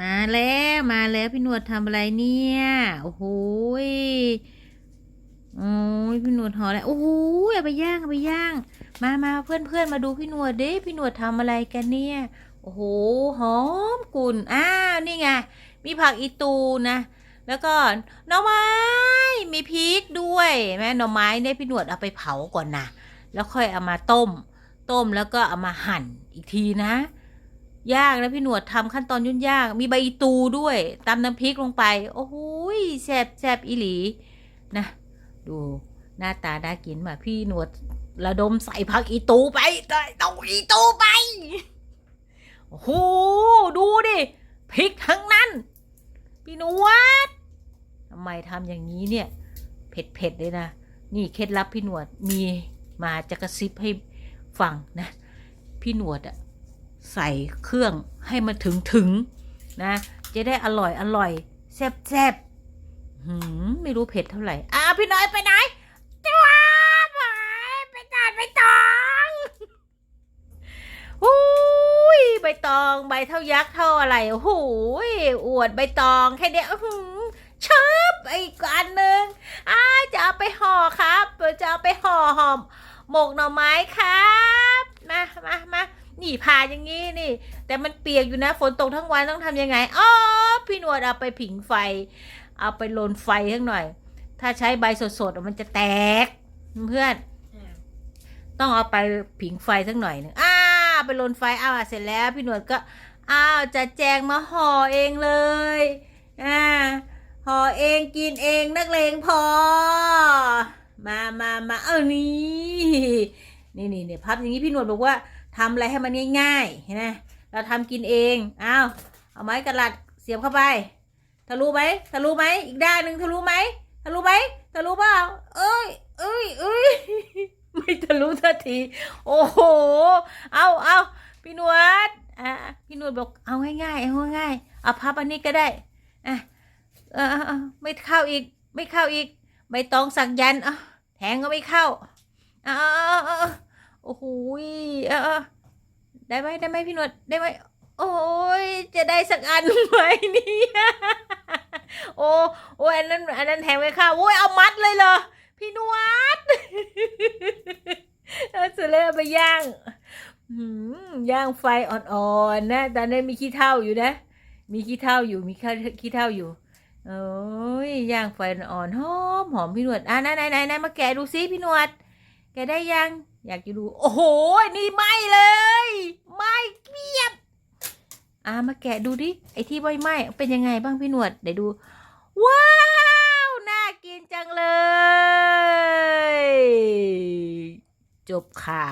มาแล้วมาแล้วพี่หนวดทำอะไรเนี่ยโอ้โหโอ้ยพี่หนวดห่อแล้วโอ้โหยเอาไปย่างเอาไปย่าง มามาเพื่อนเพื่อนมาดูพี่หนวดเด้พี่หนวดทำอะไรกันเนี่ยโอ้โหหอมกุ่นอ้าวนี่ไงมีผักอีตูนะแล้วก็หน่อไม้มีพริกด้วยแม่หน่อไม้เนี่ยพี่หนวดเอาไปเผาก่อนนะแล้วค่อยเอามาต้ม ต้มแล้วก็เอามาหั่นอีกทีนะ ยากนะพี่หนวดทำขั้นตอนยุ่งยาก มีใบอีตูด้วยตำน้ำพริกลงไป โอ้โหแซ่บแซบอีหลี นะ ดูหน้าตาน่ากินมาพี่หนวดระดมใส่ผักอีตูไปใส่ต้าอีตูไป โอ้โห ดูดิพริกทั้งนั้น พี่หนวดทำไมทำอย่างนี้เนี่ย เผ็ดเผ็ดๆเลยนะ นี่เคล็ดลับพี่หนวดมีมาจะกระซิบให้ฟังนะ พี่หนวดอะ ใส่เครื่องให้มันถึงถึงนะ จะได้อร่อยอร่อยแซ่บแซ่บหืมไม่รู้เผ็ดเท่าไหร่อ้าวพี่น้อยไปไหนจ้าไปไปตาดไปตองอุ้ยใบตองใบเท่ายักษ์เท่าอะไรโอ้โหยอวดใบตองแค่เนี้ยหือชอบอีกอันหนึ่งอ้าจะเอาไปห่อครับจะเอาไปห่อหอมหมกหน่อไม้ครับ มามามา นี่ผ่าอย่างนี้นี่ แต่มันเปียกอยู่นะ ฝนตกทั้งวันต้องทำยังไงอ๋อพี่หนวดเอาไปผิงไฟ เอาไปลนไฟทั้งหน่อย ถ้าใช้ใบสดๆมันจะแตก เพื่อนต้องเอาไปผิงไฟสักหน่อยหนึ่งอ้าวไปลนไฟอ้าวเสร็จแล้ว พี่หนวดก็อ้าวจะแจงมาห่อเองเลยอ่าห่อเองกินเองนักเลงพอ มามามาเออนี่นี่นี่เนี่ยพับอย่างนี้พี่หนวดบอกว่า ทำอะไรให้มันง่ายๆเห็นไหมเราทำกินเองอ้าวเอาไม้กระลัดเสียบเข้าไปทะลุไหมทะลุไหมอีกด้านหนึ่งทะลุไหมทะลุไหมทะลุเปล่าเอ้ยเอ้ยเอ้ยไม่ทะลุสักที โอ้โห เอาเอาพี่นวดอะพี่นวดบอกเอาง่ายๆเอาง่ายๆเอาพับอันนี้ก็ได้อะเออเอไม่เข้าอีก ไม่เข้าอีกใบตองสักยันอะแทงก็ไม่เข้าอ่า โอ้โหเออได้ไหมได้ไหมพี่นวดได้ไหมโอ้ยจะได้สักอันไหมเนี่ยโอ้โอ้อันนั้นอันนั้นแทงไม่เข้าโอ้ยเอามัดเลยเหรอพี่นวดเอาสร็จแล้วไปย่างย่างไฟอ่อนๆนะตอนนั้นมีขี้เถ้าอยู่นะมีขี้เถ้าอยู่มีขี้เถ้าอยู่โอ้ยย่างไฟอ่อนๆหอมหอมพี่นวดอะไหนไหนไหนมาแกะดูซิพี่นวด แกได้ยัง อยากจะดู โอ้โห นี่ไหมเลย ไหมเกลียบ อะมาแกะดูดิ ไอที่ไหมไหม้เป็นยังไงบ้างพี่หนวด เดี๋ยวดู ว้าว น่ากินจังเลย จบค่ะ